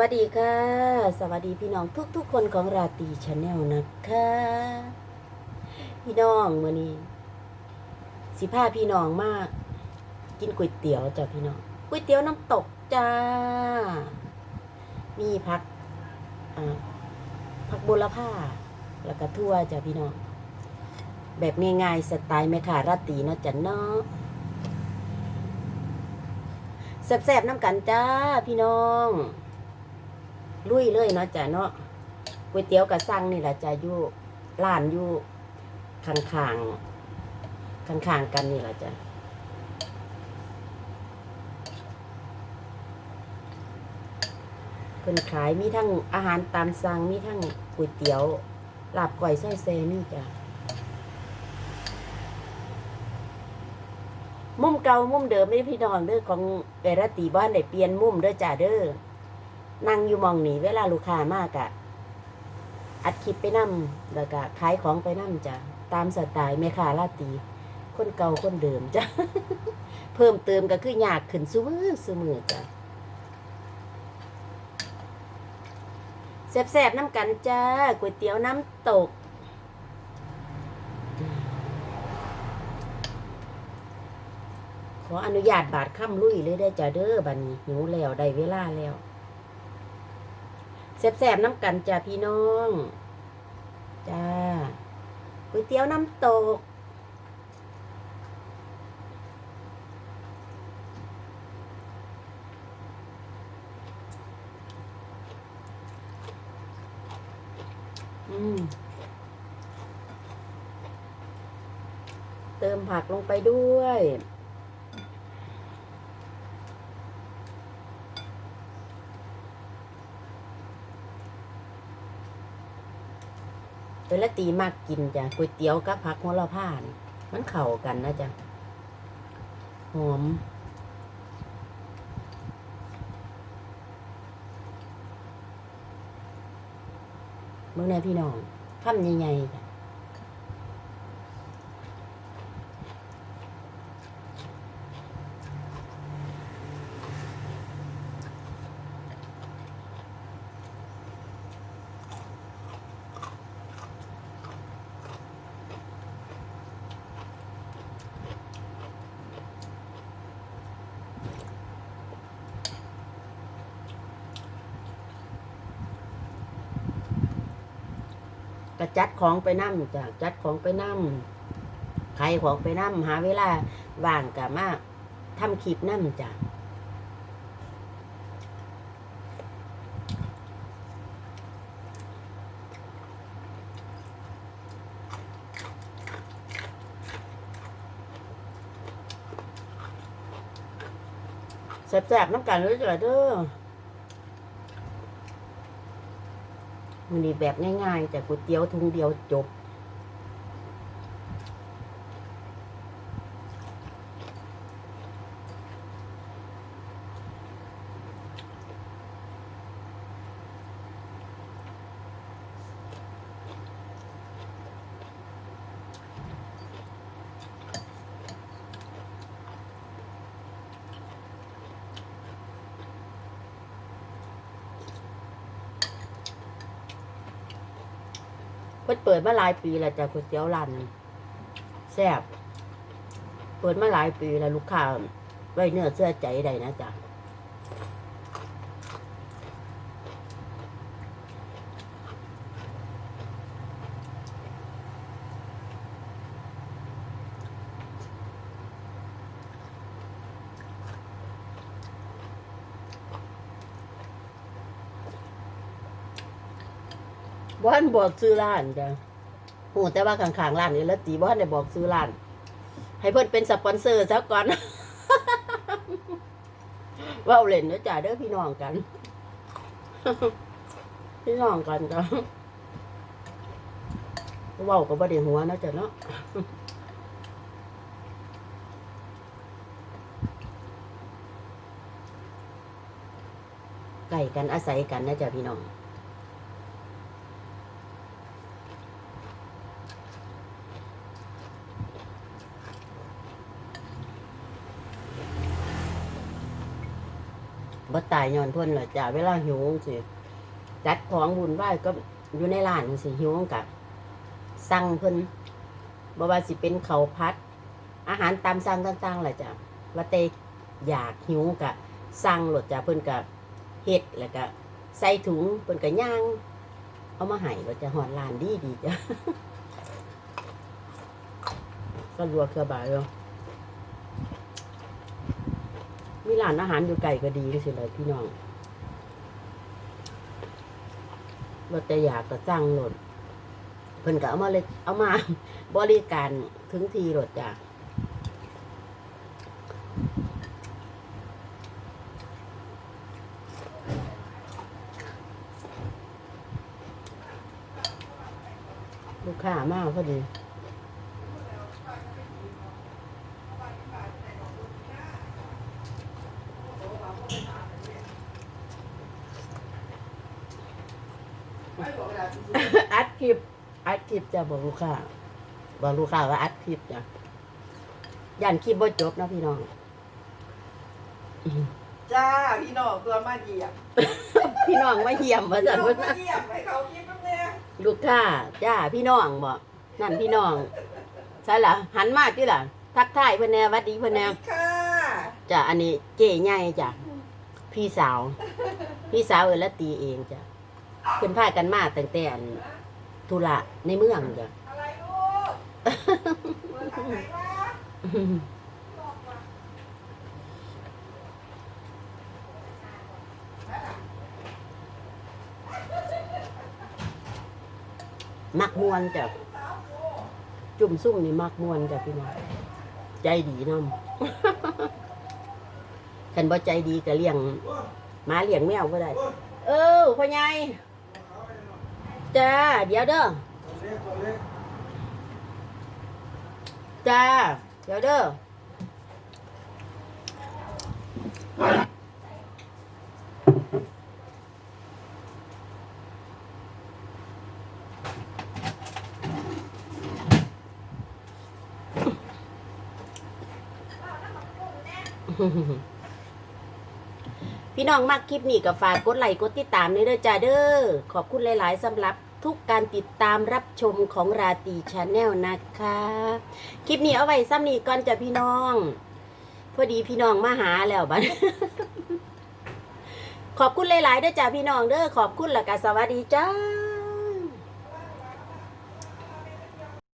วัสดีค่ะ สวัสดีพี่น้องทุกๆคนของราตีชาแนลนะคะ พี่น้องมื่อนี้ สิพาพี่น้องมาก กินก๋วยเตี๋ยวจ้ะพี่น้องก๋วยเตี๋ยวน้ำตกจ้า มีผักอ่าผักบุรพาแล้วก็ทั่วจ้ะพี่น้อง แบบง่ายๆสไตล์แม่ค้าราตีเนาะจ้ะเนาะแซ่บๆน้ำกันจ้าพี่น้อง ลุยเลยเนาะจ้ะเนาะก๋วยเตี๋ยวกระซังนี่แหละจ้ะอยู่ร้านอยู่ข้างข้างข้างข้างกันนี่แหละจ้ะเพิ่นขายมีทั้งอาหารตามสั่งมีทั้งก๋วยเตี๋ยวลาบก้อยไส้เซนี่จ้ะมุมเก่ามุมเดิมนี่พี่น้องเด้อของเอรตีบ้านได้เปลี่ยนมุมเด้อจ้ะเด้อ นั่งอยู่มองนี่เวลาลูกค้ามากอะอัดคลิปไปนั่แล้วก็ขายของไปนั่จ้ะตามสไตล์แม่ค้าลาตี คนเก่าคนเดิมจ้ะเพิ่มเติมก็คืออยากขึ้นซูมือซูมือจ้ะแสบๆน้ำกันจ้าก๋วยเตี๋ยวน้ำตก ขออนุญาตบาดค่ำลุยเลยได้จ้ะเด้อบัดนี้หิวแล้วได้เวลาแล้ว แซ่บๆน้ำกันจ้าพี่น้อง จ้าก๋วยเตี๋ยวน้ำตก อืม เติมผักลงไปด้วย เวลาตีมากกินจ้ะก๋วยเตี๋ยวกับผักโหระพานมันเข่ากันนะจ้ะหอมเมื่อไงพี่น้องคำใหญ่ๆ ก็จัดของไปนั่จ้ะจัดของไปนั่ขายของไปนั่หาเวลาว่างกับมาทำคลิปนั่จ้ะแสบๆน้ำกันเลยจ้ะเด้อ มันนี่แบบง่ายๆ แต่ก๋วยเตี๋ยวทุงเดียวจบ เพิ่นเปิดมาหลายปีแล้วจ้ะก๋วยเตี๋ยวร้านนั้นแซ่บเปิดมาหลายปีแล้วลูกค้าไว้เนื้อเสื้อใจได้นะจ๊ะ บ้านบอกซื้อร้านจ้ะโหแต่ว่าข้างๆร้านนี่ละตีบ้านได้บอกซื้อร้าน ให้เพิ่นเป็นสปอนเซอร์ซะก่อนเว้าเล่นนะจ้ะเด้อพี่น้องกัน พี่น้องกันจ้ะเว้าก็บ่ได้หัวนะจ้ะเนาะไก่กันอาศัยกันนะจ๊ะพี่น้อง บ่ตายย้อนเพิ่นหรอจ้ะเวลาหิวสิจัดของบุญไหว้ก็อยู่ในร้านสิหิวกับสั่งเพิ่นบ่ว่าสิเป็นเขาวผัด อาหารตามสั่งต่างๆแหละจ้ะว่าแต่อยากหิวกะสั่งหลดจ้ะเพิ่นก็เฮ็ดแล้วก็ใส่ถุงเพิ่นก็ย่าง เอามาให้ว่าจะหอนร้านดีดีจ้ะก็รัวเครือบายเนาะ มีร้านอาหารอยู่ไกลก็ดีสิเลยพี่น้องว่าแต่อยากก็จ้างหลดเพิ่นก็เอามาเลยเอามา บริการถึงทีหลดจ้ะลูกค้ามากพอดี อัดคลิปอัดคลิปจะบอกลูกค้าบอกลูกค้าว่าอัดคลิปจ้ะย่านคลิปบ่จบเนาะพี่น้องจ้าพี่น้องตัวมาเหยียบพี่น้องมาเยี่ยมมาพี่สั่นน้องเพิ่นมาเหยียบให้เขาคิดแป๊บนึงลูกค้าจ้าพี่น้องบอกนั่นพี่น้องใช่ล่ะหันมาที่ล่ะ ทักทายเพิ่นแน่หวัดดีเพิ่นแน่ค่ะจ้ะอันนี้เจ๊ใหญ่จ้ะพี่สาว พี่สาวเออละตีเองจ้ะ เพิ่นพากันมาตั้งแต่อันธุระในเมืองจ้ะมักมวนจ้ะจุ่มซุ่มนี่มักมวนจ้ะพี่น้องใจดีน้ำคันบ่ใจดีก็เลี้ยงหมาเลี้ยงแมวก็ได้ เออพ่อใหญ่ จ้า เดี๋ยวเด้อจ้า เดี๋ยวเด้อพี่น้องมากคลิปนี้ก็ฝากกดไลค์กดติดตามในเด้อจ้าเด้อขอบคุณหลาย ๆสำหรับ ทุกการติดตามรับชมของราตีชาแนลนะคะ คลิปนี้เอาไว้ซ้ำนี้ก่อนจะพี่น้อง พอดีพี่น้องมาหาแล้วบ้านขอบคุณหลายๆด้วยจ้าพี่น้องเด้อขอบคุณและก็สวัสดีจ้า